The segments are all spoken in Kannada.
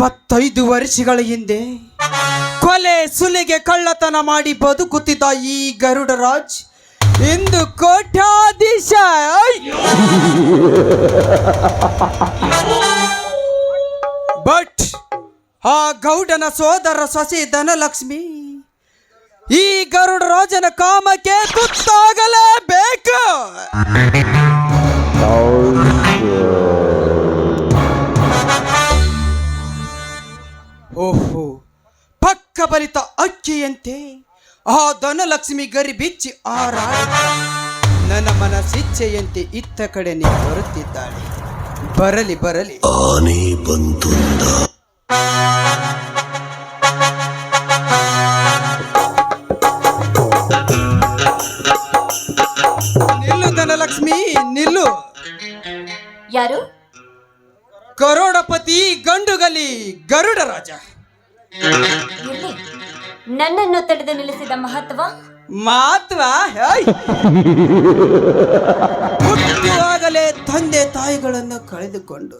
ಇಪ್ಪತ್ತೈದು ವರ್ಷಗಳ ಹಿಂದೆ ಕೊಲೆ ಸುಲಿಗೆ ಕಳ್ಳತನ ಮಾಡಿ ಬದುಕುತ್ತಿದ್ದ ಈ ಗರುಡರಾಜ್ ಇಂದು ಕೋಟ್ಯಾಧೀಶ ಐ! ಬಟ್ ಆ ಗೌಡನ ಸೋದರ ಸಸಿ ಧನಲಕ್ಷ್ಮಿ ಈ ಗರುಡರಾಜನ ಕಾಮಕ್ಕೆ ತುತ್ತಾಗಲೇಬೇಕು ಓಹೋ ಪಕ್ಕ ಬಲಿತ ಅಕ್ಕಿಯಂತೆ ಆ ಧನಲಕ್ಷ್ಮಿ ಗರಿ ಬಿಚ್ಚಿ ಆರಾಡ ನನ್ನ ಮನಸ್ಸಿಚ್ಛೆಯಂತೆ ಇತ್ತ ಕಡೆ ನೀ ಬರುತ್ತಿದ್ದಾಳೆ. ಬರಲಿ ಬರಲಿ. ಆನೆ ಬಂತುಂದ. ಗಂಡುಗಲಿ ಗರುಡ ರಾಜ. ನನ್ನನ್ನು ತಡೆದು ನಿಲ್ಲಿಸಿದ ಮಹತ್ವ? ಮಹತ್ವ ಹೇಯ್. ಹುಟ್ಟುವಾಗಲೇ ತಂದೆ ತಾಯಿಗಳನ್ನು ಕಳೆದುಕೊಂಡು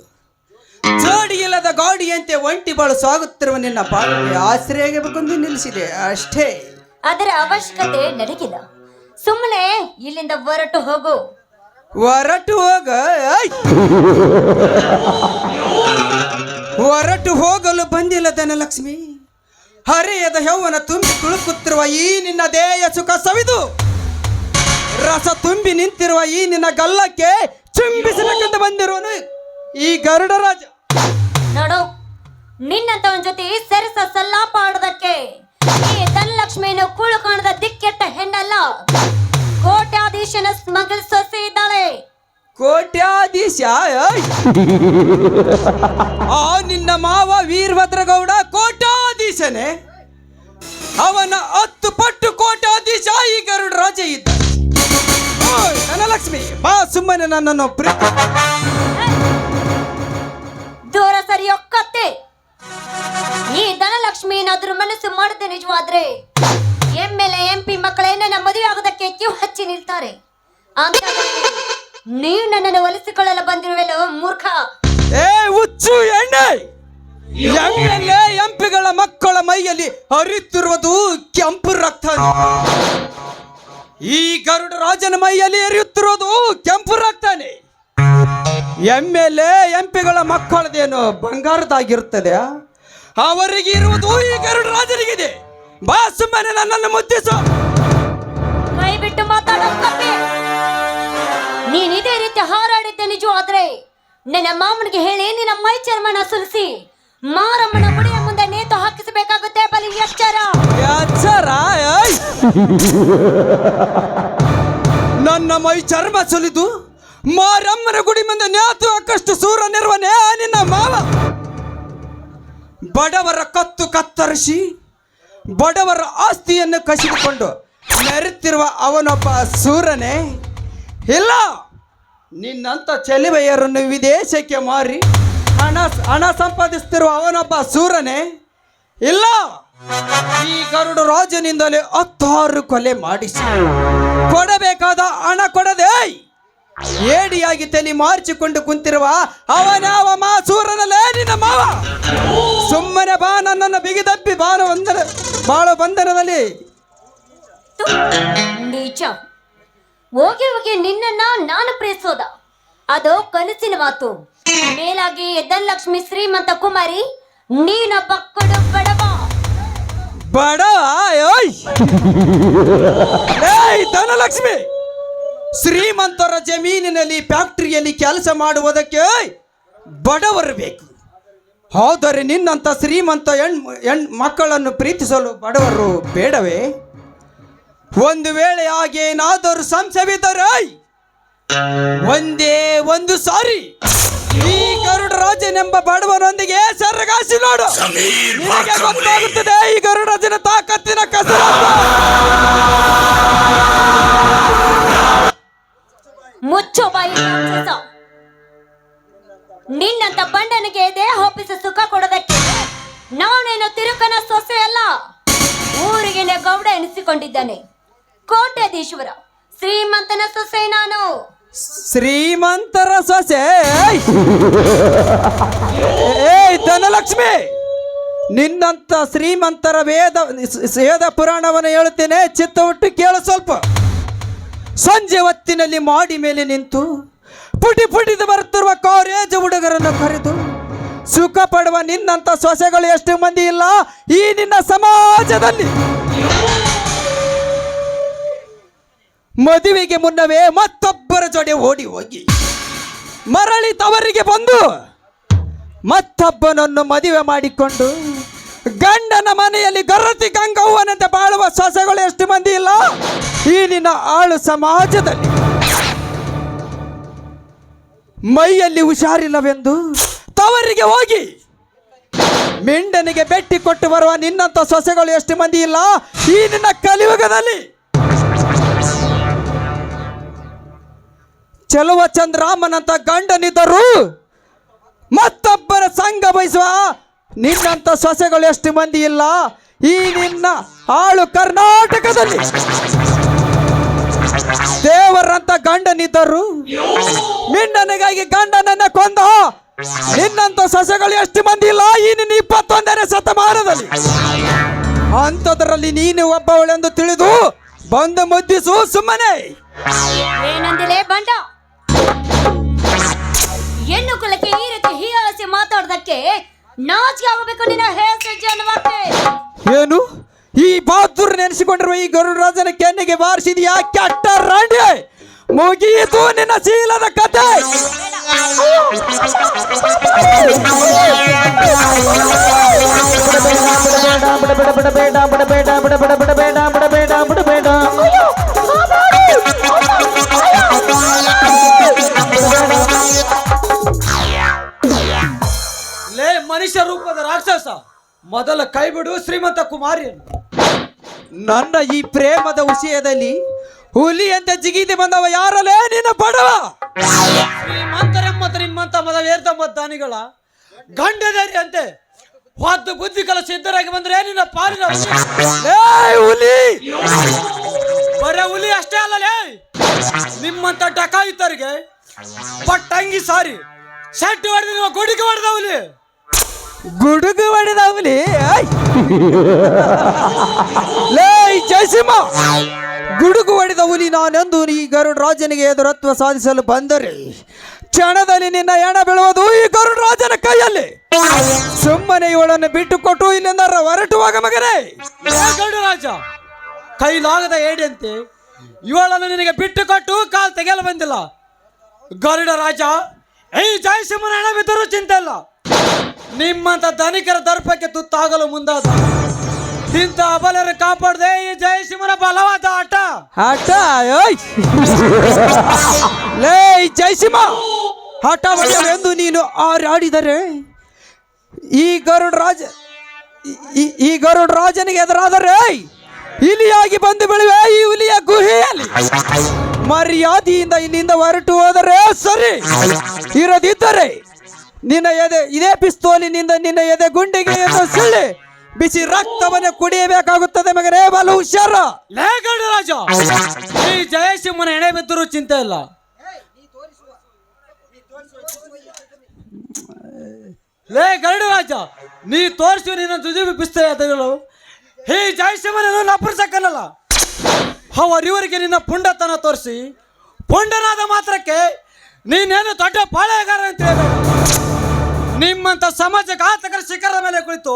ಜೋಡಿ ಇಲ್ಲದ ಗಾಡಿಯಂತೆ ಒಂಟಿ ಬಾಳು ಸಾಗುತ್ತಿರುವ ನಿನ್ನ ಬಾಳಿಗೆ ಎಂದು ನಿಲ್ಲಿಸಿದೆ. ಅಷ್ಟೇ. ಅದರ ಅವಶ್ಯಕತೆ ನಡಗಿಲ್ಲ ಸುಮ್ಮನೆ ಇಲ್ಲಿಂದ ಹೊರಟು ಹೋಗು. ಹೊರಟು ಹೋಗ ಏಯ್. ಹೊರಟು ಹೋಗಲು ಬಂದಿಲ್ಲ ಧನಲಕ್ಷ್ಮಿ ಹರೆಯದ ಯೌವನ ತುಂಬಿ ತುಳುಕುತ್ತಿರುವ ಈ ನಿನ್ನ ದೇಹ ಸುಖ ಸವಿದು ರಸ ತುಂಬಿ ನಿಂತಿರುವ ಈ ನಿನ್ನ ಗಲ್ಲಕ್ಕೆ ಚುಂಬಿಸಬೇಕಂತ ಬಂದಿರುವನು ಈ ಗರುಡರಾಜ. ನೋಡು ನಿನ್ನಂತವನ ಜೊತೆ ಸರಸ ಸಲ್ಲಾಪ ಆಡೋದಕ್ಕೆ ಈ ಧನಲಕ್ಷ್ಮಿಯನ್ನು ಕೂಳು ಕಾಣದ ದಿಕ್ಕೆಟ್ಟ ಹೆಣ್ಣಲ್ಲ. ಕೋಟ್ಯಾಧೀಶನ ಸ್ಮಗಲ್ ಸೊಸೆ ಇದ್ದಾಳೆ. ಕೋಟ್ಯಾಧೀಶ. ಆ ನಿನ್ನ ಮಾವ ವೀರಭದ್ರಗೌಡ ಕೋಟ್ಯಾಧೀಶನೇ. ಅವನ ಹತ್ತು ಪಟ್ಟು ಕೋಟ್ಯಾಧೀಶ ಈ ಗರುಡ ರಾಜ ಇದ್ದ. ಧನಲಕ್ಷ್ಮಿ, ಬಾ ಸುಮ್ಮನೆ ನನ್ನನ್ನು ಪ್ರೀತಿ ದೂರ ಸರಿಯೊಕ್ಕತ್ತೆ ಈ ಧನಲಕ್ಷ್ಮಿ ಏನಾದ್ರೂ ಮನಸ್ಸು ಮಾಡದೆ ನಿಜವಾದ್ರೆ. ಎಂ ಎಲ್ ಎಂ ಪಿ ಮಕ್ಕಳೇನ ಮದುವೆ ಆಗೋದಕ್ಕೆ ಕ್ಯೂ ಹಚ್ಚಿ ನಿಲ್ತಾರೆ. ಅಂತ ನೀವು ನನ್ನನ್ನು ಒಲಿಸಿಕೊಳ್ಳಲು ಬಂದಿರುವೆಲ್ಲ ಮೂರ್ಖ. ಏ ಹುಚ್ಚು ಎಣ್ಣೆ! ಎಣ್ಣೆ ಎಂಪಿಗಳ ಮಕ್ಕಳ ಮೈಯಲ್ಲಿ ಹರಿಯುತ್ತಿರುವುದು ಕೆಂಪು ರಕ್ತ. ಈ ಗರುಡ ರಾಜನ ಮೈಯಲ್ಲಿ ಹರಿಯುತ್ತಿರುವುದು ಕೆಂಪು ರಕ್ತನೇ. ಎಮ್ಮೆಲೆ ಎಂಪಿಗಳ ಮಕ್ಕಳದೇನು ಬಂಗಾರದಾಗಿರುತ್ತದೆ ಅವರಿಗೆ ಇರುವುದು ಈ ಗರುಡ ರಾಜನಿಗಿದೆ. ಬಾ ಸುಮ್ಮನೆ ನನ್ನನ್ನು ಮುದ್ದಿಸು. ಕೈ ಬಿಟ್ಟು ಮಾತಾಡೋ ನೀನ್ ಇದೇ ರೀತಿ ಹಾರಾಡಿದ್ದೆ ನಿಜವಾದ್ರೆ ನನ್ನ ಮಾಮನಿಗೆ ಹೇಳಿ, ನಿನ್ನ ಮೈ ಚರ್ಮನ ಸುಲಿಸಿ ಮಾರಮ್ಮನ ಮುಡಿಯ ಮುಂದೆ ನೇತು ಹಾಕಿಸಬೇಕಾಗುತ್ತೆ, ಬಲಿ ಎಚ್ಚರ! ನನ್ನ ಮೈ ಚರ್ಮ ಸುಲಿದು, ಮಾರಮ್ಮನ ಗುಡಿ ಮುಂದೆ ನೇತು ಹಾಕಷ್ಟು ಸೂರ ನಿರ್ವಹಣೆ ನಿನ್ನ ಮಾವ! ಬಡವರ ಕತ್ತು ಕತ್ತರಿಸಿ, ಬಡವರ ಆಸ್ತಿಯನ್ನು ಕಸಿದುಕೊಂಡು ಮೆರೆತಿರುವ ಅವನೊಬ್ಬ ಸೂರನೇ ಇಲ್ಲ, ನಿನ್ನಂತ ಚೆಲುವೆಯರನ್ನು ವಿದೇಶಕ್ಕೆ ಮಾರಿ ಹಣ ಹಣ ಸಂಪಾದಿಸ್ತಿರುವ ಅವನೊಬ್ಬ ಸೂರನೇ. ಇಲ್ಲ, ಈ ಗರುಡ ರಾಜನಿಂದಲೇ ಹತ್ತಾರು ಕೊಲೆ ಮಾಡಿಸಿ. ಕೊಡಬೇಕಾದ ಹಣ ಕೊಡದೆ ಏಡಿಯಾಗಿ ತಲೆ ಮಾರ್ಚಿಕೊಂಡು ಕುಂತಿರುವ ಅವನಾವ ಮಾ ಸೂರನಲ್ಲೇ ನಿನ್ನ ಮಾವ. ಸುಮ್ಮನೆ ಬಾ, ನನ್ನನ್ನು ಬಿಗಿದಪ್ಪಿ ಬಾಳ ಬಂಧನ ಬಾಳ ಬಂಧನದಲ್ಲಿ. ಹೋಗಿ ಹೋಗಿ ನಿನ್ನನ್ನ ನಾನು ಪ್ರೀತಿಸೋದ. ಅದು ಕನಸಿನ ಮಾತು. ಮೇಲಾಗಿ ಧನಲಕ್ಷ್ಮಿ ಶ್ರೀಮಂತ ಕುಮಾರಿ ನೀನೊಬ್ಬ ಕೊಡು ಬಡವ. ಬಡ ಓಯ್ ಏಯ್, ಧನಲಕ್ಷ್ಮಿ! ಶ್ರೀಮಂತರ ಜಮೀನಿನಲ್ಲಿ ಫ್ಯಾಕ್ಟರಿಯಲ್ಲಿ ಕೆಲಸ ಮಾಡುವುದಕ್ಕೆ ಬಡವರು ಬೇಕು. ಹೌದರೆ ನಿನ್ನಂತ ಶ್ರೀಮಂತ ಹೆಣ್ ಹೆಣ್, ಮಕ್ಕಳನ್ನು ಪ್ರೀತಿಸಲು ಬಡವರು ಬೇಡವೇ? ಒಂದು ವೇಳೆ ಹಾಗೇನಾದರೂ ಸಂಶಯವಿದ್ದರೆ ಒಂದೇ ಒಂದು ಸಾರಿ ಈ ಗರುಡ ರಾಜನೆಂಬ ಬಡವನೊಂದಿಗೆ ಸರಗಾಸಿ ನೋಡು. ನಿನಗೆ ಗೊತ್ತಾಗುತ್ತದೆ ಈ ಗರುಡ ರಾಜನ ತಾಕತ್ತಿನ ಕಸರ ಮುಚ್ಚು ಬಾಯಿ ರಾಕ್ಷಸ. ನಿನ್ನಂತ ಬಂಡನಿಗೆ ದೇಹ ಒಪ್ಪಿಸಿ ಸುಖ ಕೊಡೋದಕ್ಕೆ ನಾನೇನು ತಿರುಕನ ಸೊಸೆ ಅಲ್ಲ ಊರಿಗೆ ಗೌಡ ಎನಿಸಿಕೊಂಡಿದ್ದಾನೆ. ಕೋಟ್ಯಾಧೀಶ್ವರ ಶ್ರೀಮಂತನ ಸೊಸೆ ನಾನು. ಶ್ರೀಮಂತರ ಸೊಸೆ? ಏಯ್! ಧನಲಕ್ಷ್ಮಿ! ನಿನ್ನಂತ ಶ್ರೀಮಂತರ ವೇದ ವೇದ ಪುರಾಣವನ್ನು ಹೇಳ್ತೇನೆ, ಚಿತ್ತ ಹುಟ್ಟು ಕೇಳು ಸ್ವಲ್ಪ. ಸಂಜೆ ಹೊತ್ತಿನಲ್ಲಿ ಮಾಡಿ ಮೇಲೆ ನಿಂತು, ಪುಟಿ ಪುಟಿದು ಬರುತ್ತಿರುವ ಕಾರೇಜ್ ಹುಡುಗರನ್ನು ಕರೆದು, ಸುಖ ಪಡುವ ನಿನ್ನಂತ ಸೊಸೆಗಳು ಎಷ್ಟು ಮಂದಿ ಇಲ್ಲ, ಈ ನಿನ್ನ ಸಮಾಜದಲ್ಲಿ. ಮದುವೆಗೆ ಮುನ್ನವೇ ಮತ್ತೊಬ್ಬರ ಜೊತೆ ಓಡಿ ಹೋಗಿ. ಮರಳಿ ತವರಿಗೆ ಬಂದು ಮತ್ತೊಬ್ಬನನ್ನು ಮದುವೆ ಮಾಡಿಕೊಂಡು ಗಂಡನ ಮನೆಯಲ್ಲಿ ಗರತಿ ಗಂಗವ್ವನಂತೆ ಬಾಳುವ ಸೊಸೆಗಳು ಎಷ್ಟು ಮಂದಿ ಇಲ್ಲ? ಈ ನಿನ್ನ ಆಳು ಸಮಾಜದಲ್ಲಿ. ಮೈಯಲ್ಲಿ ಹುಷಾರಿಲ್ಲವೆಂದು ತವರಿಗೆ ಹೋಗಿ. ಮೆಂಡನಿಗೆ ಬೆಟ್ಟಿ ಕೊಟ್ಟು ಬರುವ ನಿನ್ನಂತ ಸೊಸೆಗಳು ಎಷ್ಟು ಮಂದಿ ಇಲ್ಲ? ಈ ನಿನ್ನ ಕಲಿಯುಗದಲ್ಲಿ. ಚೆಲುವ ಚಂದ್ರಾಮನಂತ ಗಂಡನಿದ್ದರು. ಮತ್ತೊಬ್ಬರ ಸಂಘ ಬಯಸುವ ನಿನ್ನಂತ ಸೊಸೆಗಳು ಎಷ್ಟು ಮಂದಿ ಇಲ್ಲ? ಈ ನಿನ್ನ ಆಳು ಕರ್ನಾಟಕದಲ್ಲಿ. ದೇವರಂತ ಗಂಡನಿದ್ದರು. ಮಿಂಡನಿಗಾಗಿ ಗಂಡನನ್ನ ಕೊಂದ. ನಿನ್ನಂತ ಸೊಸೆಗಳು ಎಷ್ಟು ಮಂದಿ ಇಲ್ಲ? ಈ ನಿನ್ನ ಇಪ್ಪತ್ತೊಂದನೇ ಶತಮಾನದಲ್ಲಿ. ಅಂಥದ್ರಲ್ಲಿ ನೀನು ಒಬ್ಬವಳೆಂದು ತಿಳಿದು ಬಂದು ಮುದ್ದಿಸು ಸುಮ್ಮನೆ. ಏನಂದಿಲೇ ಬಂಡ ಹೆಣ್ಣು ಕುಲಕ್ಕೆ ಈ ರೀತಿ ಹೀಯಾಳಿಸಿ ಮಾತಾಡೋದಕ್ಕೆ ನಾಚಿಕೆ ಆಗಬೇಕು ನಿನ್ನ ಹೆಸರು ಜನ್ಮಕ್ಕೆ ಏನು ಈ ಬಹದ್ದೂರ್ ನೆನೆಸಿಕೊಂಡಿರುವ ಈ ಗರುಡರಾಜನ ಕೆನ್ನೆಗೆ ಬಾರಿಸಿದ್ಯಾ ಕೆಟ್ಟ ರಾಂಡಿ ಮುಗಿಯಿತು ನಿನ್ನ ಶೀಲದ ಕತೆ ಲೇ ಕೈ ಬಿಡು ಶ್ರೀಮಂತ ಕುಮಾರಿಯನ್ನು ನನ್ನ ಈ ಪ್ರೇಮದ ವಿಷಯದಲ್ಲಿ ಅಂತ ಜಿಗಿದು ಬಂದವ ಯಾರಲ್ಲೇ ನಿನ್ನ ಬಡವ ಶ್ರೀಮಂತರೆಮ್ಮ ನಿಮ್ಮಂತ ಮದವೇರ್ತ ದಾನಿಗಳ ಗಂಡದೇರಿ ಅಂತೆ ಹೊದ್ದು ಬುದ್ಧಿ ಕಲ ಸಿದ್ಧರಾಗಿ ಬಂದ್ರೆ ನಿನ್ನ ಪಾಲಿನ ಹುಲಿ. ಹುಲಿ! ಬರೇ ಹುಲಿ ಅಷ್ಟೇ ಅಲ್ಲ ಲೇ ನಿಮ್ಮಂತ ಡಕಾಯಿತರಿಗೆ ಪಟ್ಟಂಗಿ ಸಾರಿ ಶೆಟ್ಟಿ ಹೊಡೆದ ಗುಡಿಗೆ ಹೊಡೆದ ಹುಲಿ ಗುಡುಗು ಹೊಡೆದ ಹುಲಿ ಐ. ಲೇ ಜಯಸಿಂಹ! ಗುಡುಗು ಹೊಡೆದ ಹುಲಿ ನಾನೆಂದು? ಈ ಗರುಡ ರಾಜನಿಗೆ ಎದುರತ್ವ ಸಾಧಿಸಲು ಬಂದರೆ ಕ್ಷಣದಲ್ಲಿ ನಿನ್ನ ಹೆಣ ಬೀಳುವುದು ಈ ಗರುಡ ರಾಜನ ಕೈಯಲ್ಲಿ. ಸುಮ್ಮನೆ ಇವಳನ್ನು ಬಿಟ್ಟು ಕೊಟ್ಟು ಇಲ್ಲಿಂದ ಹೊರಟುವಾಗ ಮಗನೇ. ಏ ಗರುಡರಾಜ ಕೈಲಾಗದ ಏಡಂತೆ ಇವಳನ್ನು ನಿನಗೆ ಬಿಟ್ಟು ಕೊಟ್ಟು ಕಾಲ್ ತೆಗೆಯಲು ಬಂದಿಲ್ಲ. ಗರುಡ ರಾಜ, ಈ ಜಯಸಿಂಹನ ಹಣ ಬಿದ್ದರೂ ಚಿಂತೆ ಇಲ್ಲ. ನಿಮ್ಮಂತ ಧನಿಕರ ದರ್ಪಕ್ಕೆ ತುತ್ತಾಗಲು ಮುಂದಾದ ಇಂಥ ಅಬಲರು ಕಾಪಾಡದೆ ಈ ಜಯಸಿಂಹನ ಬಲವಾದ ಆಟ. ಆಟ? ಓಯ್. ಲೇ ಜಯಸಿಂಹ ಆಟ ಎಂದು ನೀನು ಆರಾಡಿದರೆ, ಈ ಗರುಡ ರಾಜ ಈ- ಈ ಗರುಡ ರಾಜನಿಗೆ ಎದುರಾದರೆ, ಇಲಿಯಾಗಿ ಬಂದು ಬೀಳುವೆ ಈ ಹುಲಿಯ ಗುಹೆಯಲ್ಲಿ. ಮರ್ಯಾದಿಯಿಂದ ಇಲ್ಲಿಂದ ಹೊರಟು ಹೋದರೆ ಸರಿ, ಇರದಿದ್ದರೆ ನಿನ್ನ ಎದೆ, ಇದೇ ಪಿಸ್ತೂಲಿನಿಂದ ನಿನ್ನ ಎದೆ ಗುಂಡಿಗೆ ಸಿಳ್ಳಿ ಬಿಸಿ ರಕ್ತವನ್ನು ಕುಡಿಯಬೇಕಾಗುತ್ತದೆ ಮಗನೇ, ಬಲು ಹುಷಾರ. ರಾಜ ಈ ಜಯಸಿಂಹನ ಎಣೆ ಬಿದ್ದರೂ ಚಿಂತೆ ಇಲ್ಲ. ಲೇ ಗರುಡ ರಾಜ ನೀ ತೋರಿಸಿ ನಿನ್ನ ದುಜುಬಿ ಬಿಸ್ತೆ ಅದಗಳು ಹೇ ಜಯಸಿಂಹನನ್ನು ಅಪರಿಸಕ್ಕಲ್ಲ ಅವರಿವರಿಗೆ ನಿನ್ನ ಪುಂಡತನ ತೋರಿಸಿ, ಪುಂಡನಾದ ಮಾತ್ರಕ್ಕೆ ನೀನೇನು ದೊಡ್ಡ ಪಾಳೆಗಾರ ಅಂತ ಹೇಳ ನಿಮ್ಮಂತ ಸಮಾಜ ಘಾತಕರ ಶಿಖರ ಮೇಲೆ ಕುಳಿತು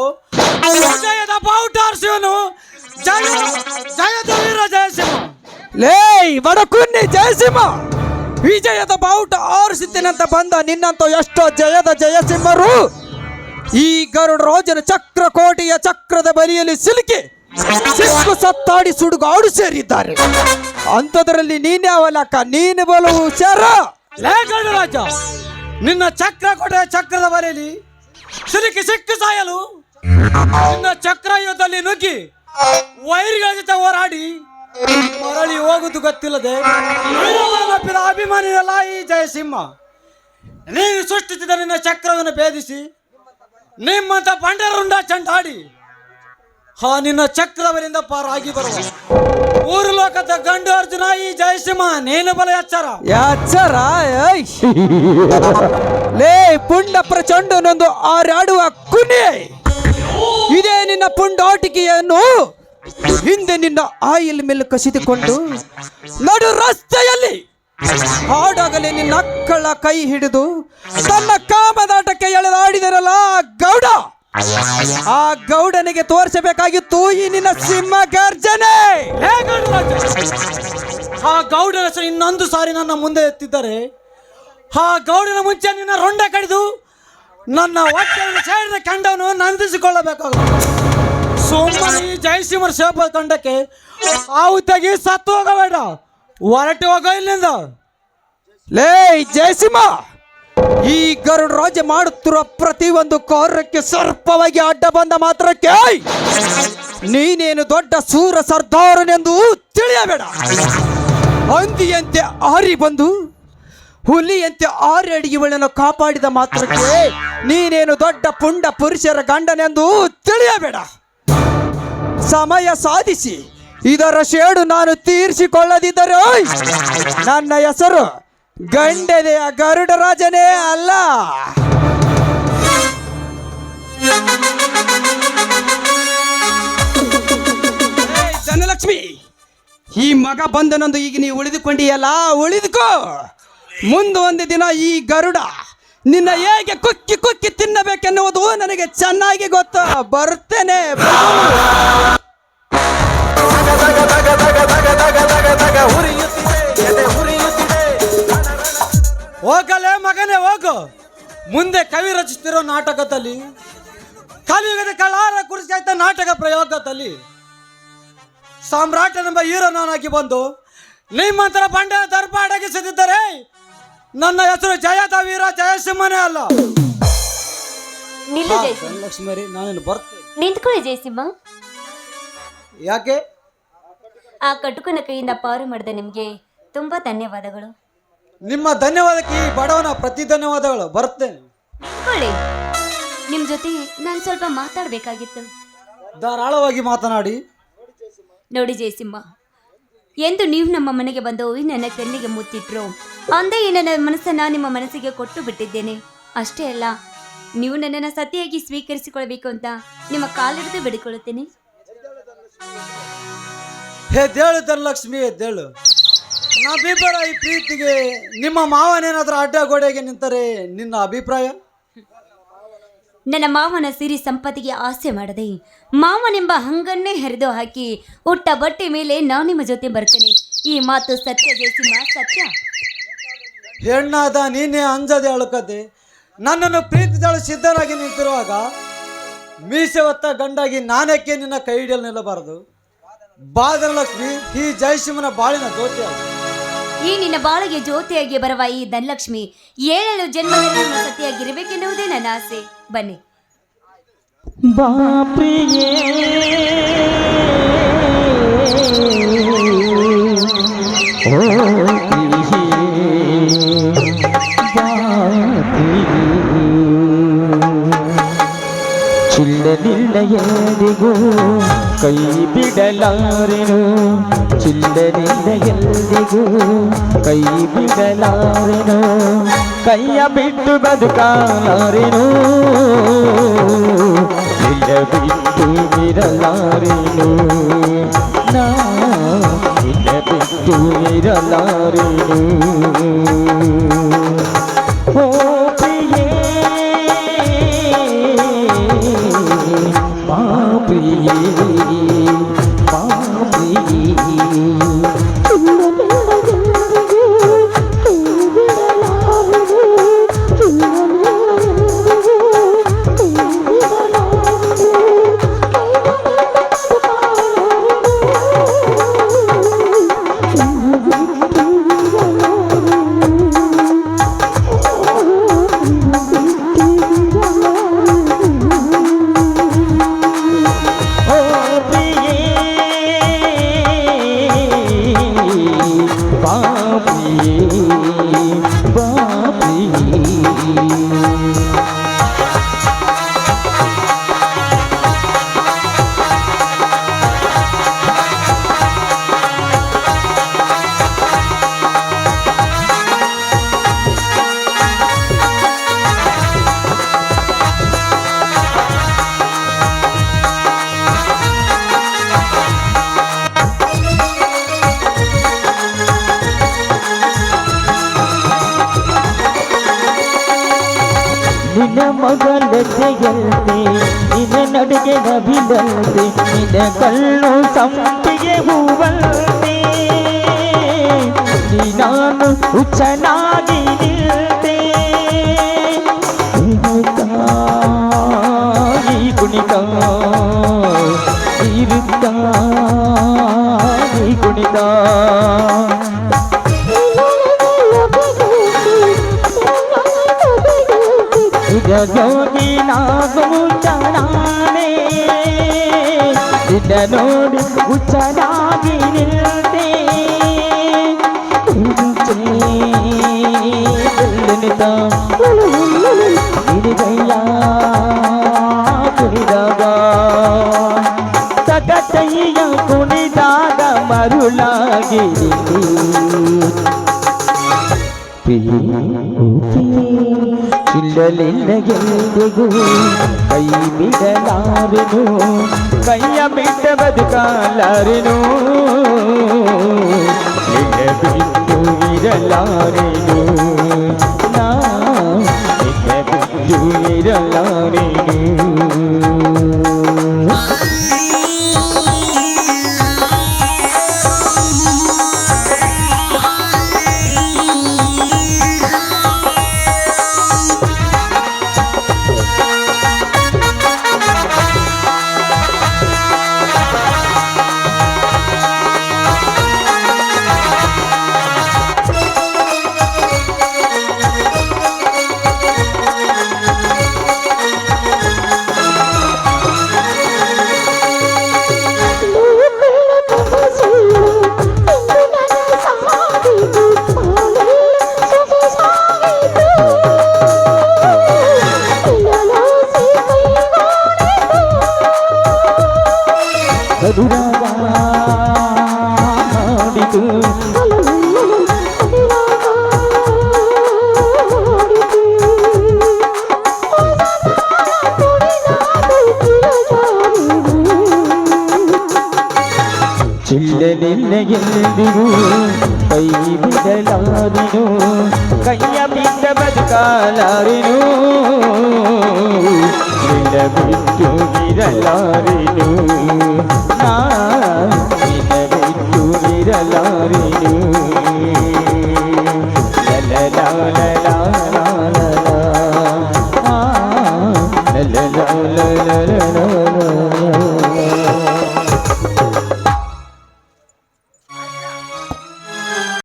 ವಿಜಯದ ಬಾವುಟ ಆರಿಸುವನು. ಜಯ ಜಯದ ವೀರ ಜಯಸಿಂಹ ಲೇ ಬಡಕುನ್ನಿ ಜಯಸಿಂಹ ವಿಜಯದ ಬಾವುಟ ಆರಿಸಿದ್ದೇನಂತ ಬಂದ ನಿನ್ನಂತ ಎಷ್ಟೋ ಜಯದ ಜಯಸಿಂಹರು ಈ ಗರುಡ ರೋಜನ ಚಕ್ರಕೋಟೆಯ ಚಕ್ರದ ಬಲಿಯಲ್ಲಿ ಸಿಲುಕಿ ಸಿಕ್ಕು ಸತ್ತಾಡಿ ಸುಡುಗಾಡು ಸೇರಿದ್ದಾರೆ. ಅಂಥದ್ರಲ್ಲಿ ನೀನ್ಯಾವಲಕ್ಕ ನೀನು ಬಲವು ಲೇ ರಾಜ ನಿನ್ನ ಚಕ್ರ ಕೊಟ್ಟರೆ ಚಕ್ರದ ಬರೆಯಲ್ಲಿ ಸಿಲುಕಿ ಸಿಕ್ಕು ಸಾಯಲು ನಿನ್ನ ಚಕ್ರ ಯುದ್ಧದಲ್ಲಿ ನುಗ್ಗಿ ವೈರ್ಗಳ ಜೊತೆ ಹೋರಾಡಿ ಮರಳಿ ಹೋಗುದು ಗೊತ್ತಿಲ್ಲದೆ ವೀರಮರಣಪ್ಪಿದ ಅಭಿಮಾನಿಯಲ್ಲ ಈ ಜಯಸಿಂಹ. ನೀನು ಸೃಷ್ಟಿಸಿದ ನಿನ್ನ ಚಕ್ರವನ್ನು ಭೇದಿಸಿ ನಿಮ್ಮಂತ ಬಂಡರುಂಡ ಚಂಡಾಡಿ ಹಾ, ನಿನ್ನ ಚಕ್ರವರಿಂದ ಪಾರಾಗಿ ಬರುವ ಮೂರು ಲೋಕದ ಗಂಡು ಅರ್ಜುನ, ಈ ಜಯಸಿಂಹ, ನೀನು ಬಲ ಎಚ್ಚರ. ಯಾಚರ. ಲೇ, ಪುಂಡ ಪ್ರಚಂಡನೊಂದು ಆರಾಡುವ ಕುನಿ ಇದೇ ನಿನ್ನ ಪುಂಡಾಟಿಕೆಯನ್ನು ಹಿಂದೆ ನಿನ್ನ ಆಯಿಲ್ ಮೇಲೆ ಕಸಿದುಕೊಂಡು ನಡು ರಸ್ತೆಯಲ್ಲಿ ಹಾಡಾಗಲೇ ನಿನ್ನ ಅಕ್ಕಳ ಕೈ ಹಿಡಿದು ತನ್ನ ಕಾಮದಾಟಕ್ಕೆ ಎಳೆದಾಡಿದರಲ್ಲ ಗೌಡ! ಆ ಗೌಡನಿಗೆ ತೋರಿಸಬೇಕಾಗಿತ್ತು ಈ ನಿನ್ನ ಸಿಂಹ ಗರ್ಜನೆ. ಆ ಗೌಡನ ಹೆಸರು ಇನ್ನೊಂದು ಸಾರಿ ನನ್ನ ಮುಂದೆ ಎತ್ತಿದ್ದಾರೆ. ಆ ಗೌಡನ ಮುಂಚೆ ನಿನ್ನ ರೊಂಡ ಕಡಿದು ನನ್ನ ಹೊಟ್ಟೆಯನ್ನು ಸೇರಿದ ಕಂಡವನು ನಂದಿಸಿಕೊಳ್ಳಬೇಕಾಗುತ್ತೆ. ಸುಮ್ಮನೆ ಈ ಜಯಸಿಂಹರ ಶಾಪ ಕಂಡಕ್ಕೆ ಆವು ಸತ್ತು ಹೋಗಬೇಡ. ಹೊರಟು ಹೋಗೋ ಇಲ್ಲಿಂದ. ಲೇ, ಜಯಸಿಂಹ! ಈ ಗರುಡ ರಾಜ ಮಾಡುತ್ತಿರುವ ಪ್ರತಿಯೊಂದು ಕಾರ್ಯಕ್ಕೆ ಸರ್ಪವಾಗಿ ಅಡ್ಡ ಬಂದ ಮಾತ್ರಕ್ಕೆ ನೀನೇನು ದೊಡ್ಡ ಸೂರ ಸರ್ದಾರನೆಂದು ತಿಳಿಯಬೇಡ. ಹಂದಿಯಂತೆ ಆರಿ ಬಂದು, ಹುಲಿಯಂತೆ ಆರಿ ಅಡಿಗೆಗಳನ್ನು ಕಾಪಾಡಿದ ಮಾತ್ರಕ್ಕೆ ನೀನೇನು ದೊಡ್ಡ ಪುಂಡ ಪುರುಷರ ಗಂಡನೆಂದು ತಿಳಿಯಬೇಡ. ಸಮಯ ಸಾಧಿಸಿ, ಇದರ ಶೇಡು ನಾನು ತೀರಿಸಿಕೊಳ್ಳದಿದ್ದರೆ ನನ್ನ ಹೆಸರು ಗಂಡೆದೆಯ ಗರುಡ ರಾಜನೇ ಅಲ್ಲ ಧನಲಕ್ಷ್ಮಿ ಈ ಮಗ ಬಂದನೊಂದು ಈಗ ನೀವು ಉಳಿದುಕೊಂಡಿಯಲ್ಲ ಉಳಿದುಕೋ ಮುಂದೆ ಒಂದು ದಿನ ಈ ಗರುಡ ನಿನ್ನ ಹೇಗೆ ಕುಕ್ಕಿ ಕುಕ್ಕಿ ತಿನ್ನಬೇಕೆನ್ನುವುದು ನನಗೆ ಚೆನ್ನಾಗಿ ಗೊತ್ತು ಬರುತ್ತೇನೆ ಹೋಗಲೇ ಮಗನೇ ಹೋಗು. ಮುಂದೆ ಕವಿ ರಚಿಸ್ತಿರೋ ನಾಟಕದಲ್ಲಿ ಕಲಿಯುಗದ ಕಳಾರ ಕುರಿಸಾಯ್ತ ನಾಟಕ ಪ್ರಯೋಗದಲ್ಲಿ ಸಾಮ್ರಾಟನೆಂಬ ಹೀರೋ ನಾನಾಗಿ ಬಂದು ನಿಮ್ಮಂತರ ಬಂಡೆ ದರ್ಪ ಅಡಗಿಸದಿದ್ದರೆ ನನ್ನ ಹೆಸರು ಜಯದ ವೀರ ಜಯಸಿಂಹನೇ ಅಲ್ಲ. ನಿಲ್ಲು ಜಯಸಿಂಹ ಲಕ್ಷ್ಮೀ ನಾನು ಬರ್ತೇನೆ. ನಿಂತ್ಕೊಳ್ಳಿ ಜಯಸಿಂಹ ಯಾಕೆ? ಆ ಕಟುಕನ ಕೈಯಿಂದ ಪಾರು ಮಾಡಿದ ನಿಮಗೆ ತುಂಬಾ ಧನ್ಯವಾದಗಳು. ನಿಮ್ಮ ಧನ್ಯವಾದಕ್ಕೆ ಈ ಬಡವನ ಪ್ರತಿ ಧನ್ಯವಾದಗಳು. ಬರ್ತೇನೆ. ನಿಂತ್ಕೊಳ್ಳಿ ನಿಮ್ ಜೊತೆ ನಾನು ಸ್ವಲ್ಪ ಮಾತಾಡ್ಬೇಕಾಗಿತ್ತು. ಧಾರಾಳವಾಗಿ ಮಾತನಾಡಿ. ನೋಡಿ ಜಯಸಿಂಹ ಎಂದು ನೀವು ನಮ್ಮ ಮನೆಗೆ ಬಂದು ನನ್ನ ಕಣ್ಣಿಗೆ ಮುತ್ತಿಟ್ರು. ಅಂದೇ ಈ ನನ್ನ ಮನಸ್ಸನ್ನ ನಿಮ್ಮ ಮನಸ್ಸಿಗೆ ಕೊಟ್ಟು ಬಿಟ್ಟಿದ್ದೇನೆ. ಅಷ್ಟೇ ಅಲ್ಲ ನೀವು ನನ್ನನ್ನು ಸತಿಯಾಗಿ ಸ್ವೀಕರಿಸಿಕೊಳ್ಬೇಕು ಅಂತ ನಿಮ್ಮ ಕಾಲಿಡಿದು ಬೇಡಿಕೊಳ್ಳುತ್ತೇನೆ. ಎದ್ದೇಳು ಧನಲಕ್ಷ್ಮಿ ಎದ್ದೇಳು ನಾವಿಬ್ಬರ ಈ ಪ್ರೀತಿಗೆ ನಿಮ್ಮ ಮಾವನೇನಾದ್ರೂ ಅಡ್ಡ ಗೋಡೆಗೆ ನಿಂತರೆ ನಿನ್ನ ಅಭಿಪ್ರಾಯ? ನನ್ನ ಮಾವನ ಸಿರಿ ಸಂಪತ್ತಿಗೆ ಆಸೆ ಮಾಡದೆ ಮಾವನೆಂಬ ಹಂಗನ್ನೇ ಹರಿದು ಹಾಕಿ ಉಟ್ಟ ಬಟ್ಟೆ ಮೇಲೆ ನಾನು ನಿಮ್ಮ ಜೊತೆ ಬರ್ತೇನೆ. ಈ ಮಾತು ಸತ್ಯ ಜಯಸಿಂಹ ಸತ್ಯ. ಹೆಣ್ಣಾದ ನೀನೇ ಅಂಜದೆ ಅಳುಕದೆ ನನ್ನನ್ನು ಪ್ರೀತಿಸಲು ಸಿದ್ಧರಾಗಿ ನಿಂತಿರುವಾಗ ಮೀಸೆ ಹೊತ್ತ ಗಂಡಾಗಿ ನಾನೇಕೆ ನಿನ್ನ ಕೈ ಹಿಡಿಯಲು ನಿಲ್ಲಬಾರದು. ಬಾದರಲಕ್ಷ್ಮಿ ಈ ಜಯಸಿಂಹನ ಬಾಳಿನ ಜ್ಯೋತಿ ಈ ನಿನ್ನ ಬಾಳಿಗೆ ಜ್ಯೋತಿಯಾಗಿ ಬರುವ ಈ ಧನಲಕ್ಷ್ಮಿ ಏಳೇಳು ಜನ್ಮದಲ್ಲಿ ಸತಿಯಾಗಿರಬೇಕೆನ್ನುವುದೇ ನನ್ನ ಆಸೆ. ಬನ್ನಿ. ಚಿಲ್ಲನಿಲ್ಲ ಎಂದಿಗೂ ಕೈ ಬಿಡಲಾರೆನು? ಚಿಲ್ಲರಿಂದ ಎಂದಿಗೂ ಕೈ ಬಿಡಲಾರೆನು? ಕೈಯ ಬಿಟ್ಟು ಬದುಕಾಲಾರೆನು? ಇಲ್ಲ ಬಿಟ್ಟು ಇರಲಾರೆನು? ನಾ ಇಲ್ಲ ಬಿಟ್ಟು ಇರಲಾರೆನು? ನಡುಗೆ ನವಿಲಂತೆ ನಿನ್ನ ಕಣ್ಣು ಸಂಪಿಗೆ ಹೂವಂತೆ ನೀ ನಾನು ಹುಚ್ಚನಾಗಿ ನಿಲ್ತೆ ಈ ಕುಣಿತ ಇರುತ್ತ ಈ ಕುಣಿತ ಜೋಗಿ ನಾಗು ನಿನ್ನ ನೋಡಿ ಹುಚ್ಚನಾಗಿ ನಿಲ್ತೆ ಇಲ್ಲಲಿಲ್ಲ ಎಂದಿಗೂ ಕೈ ಬಿಡಲಾರೆನು ಕೈಯ ಬಿಟ್ಟ ಬದುಕಲಾರೆನು ನಿನ್ನ ಬಿಟ್ಟು ಇರಲಾರೆನು ನಾ ನಿನ್ನ ಬಿಟ್ಟು ಇರಲಾರೆನು ಚಿಲ್ಲಲಿಲ್ಲ ಎಂದಿಗೂ ಕೈ ಬಿಡಲಾರೆನು ಕೈಯ ಬಿಟ್ಟ ಬದುಕಲಾರೆನು ನಿನ್ನ ಬಿಟ್ಟು ಇರಲಾರೆನು ನಾ ನಿನ್ನ ಬಿಟ್ಟು ಇರಲಾರೆನು ಲಲಲಾ ಲಲಾ ಲಲಾ ಆ ಲಲಲಾ ಲಲಾ ಲಲಾ